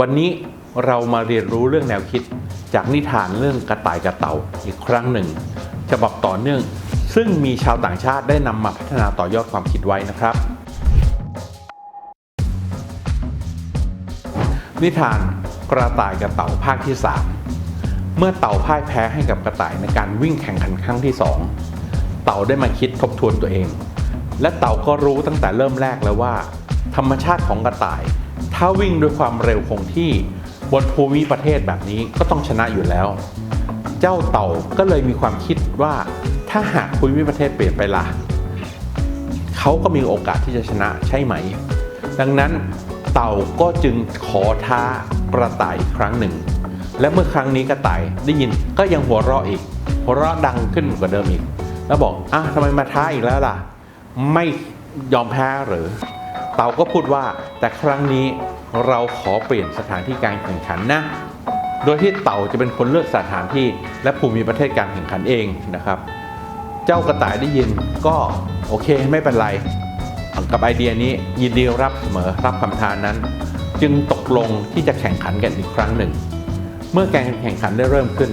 วันนี้เรามาเรียนรู้เรื่องแนวคิด จากนิทานเรื่องกระต่ายกระเต่าอีกครั้งหนึ่งฉบับต่อเนื่อง ซึ่งมีชาวต่างชาติได้นำมาพัฒนาต่อยอดความคิดไว้นะครับ นิทานกระต่ายกับเต่าภาคที่ 3 เมื่อเต่าพ่ายแพ้ให้กับกระต่ายในการวิ่งแข่งขันครั้งที่ 2 เต่าได้มาคิดทบทวนตัวเอง และเต่าก็รู้ตั้งแต่เริ่มแรกแล้วว่า ธรรมชาติของกระต่าย ถ้าวิ่งด้วยความเร็วคงที่บนภูมิประเทศแบบนี้ก็ต้องชนะอยู่แล้ว เจ้าเต่าก็เลยมีความคิดว่าถ้าหากภูมิประเทศเปลี่ยนไปล่ะเขาก็มีโอกาสที่จะชนะใช่ไหม ดังนั้นเต่าก็จึงขอท้ากระต่ายครั้งหนึ่ง และเมื่อครั้งนี้กระต่ายได้ยินก็ยังหัวเราะอีก หัวเราะดังขึ้นกว่าเดิมอีก แล้วบอกอะทำไมมาท้าอีกแล้วล่ะ ไม่ยอมแพ้หรือ เต่าก็พูดว่าแต่ครั้งนี้เราขอเปลี่ยนสถานที่การแข่งขันนะ โดยที่เต่าจะเป็นคนเลือกสถานที่และภูมิประเทศการแข่งขันเองนะครับ เจ้ากระต่ายได้ยินก็โอเคไม่เป็นไรกับไอเดียนี้ยินดีรับเสมอรับคำท้านั้น จึงตกลงที่จะแข่งขันกันอีกครั้งหนึ่ง เมื่อการแข่งขันได้เริ่มขึ้น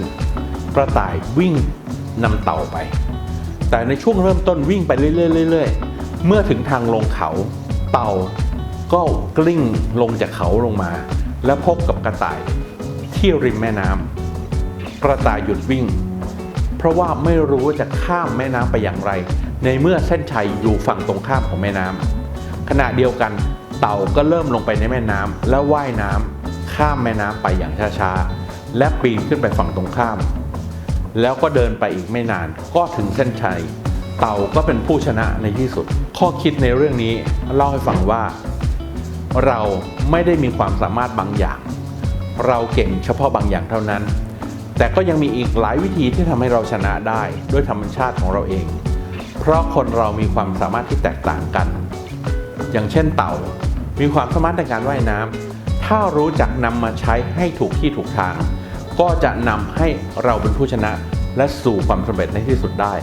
กระต่ายวิ่งนำเต่าไป แต่ในช่วงเริ่มต้นวิ่งไปเรื่อยๆๆๆเมื่อถึงทางลงเขา เต่าก็กลิ้งลงจากเขาลงมา และพบกับกระต่ายที่ริมแม่น้ำกระต่ายหยุดวิ่ง เพราะว่าไม่รู้ว่าจะข้ามแม่น้ำไปอย่างไร ในเมื่อเส้นชัยอยู่ฝั่งตรงข้ามของแม่น้ำขณะเดียวกันเต่าก็เริ่มลงไปในแม่น้ำและว่ายน้ำข้ามแม่น้ำไปอย่างช้าๆและปีนขึ้นไปฝั่งตรงข้าม แล้วก็เดินไปอีกไม่นานก็ถึงเส้นชัย เต่าก็เป็นผู้ชนะในที่สุด ข้อคิดในเรื่องนี้เล่าให้ฟังว่า เราไม่ได้มีความสามารถบางอย่าง เราเก่งเฉพาะบางอย่างเท่านั้น แต่ก็ยังมีอีกหลายวิธีที่ทำให้เราชนะได้ด้วยธรรมชาติของเราเอง เพราะคนเรามีความสามารถที่แตกต่างกัน อย่างเช่นเต่า มีความสามารถในการว่ายน้ำถ้ารู้จักนำมาใช้ให้ถูกที่ถูกทาง ก็จะนำให้เราเป็นผู้ชนะและสู่ความสำเร็จในที่สุดได้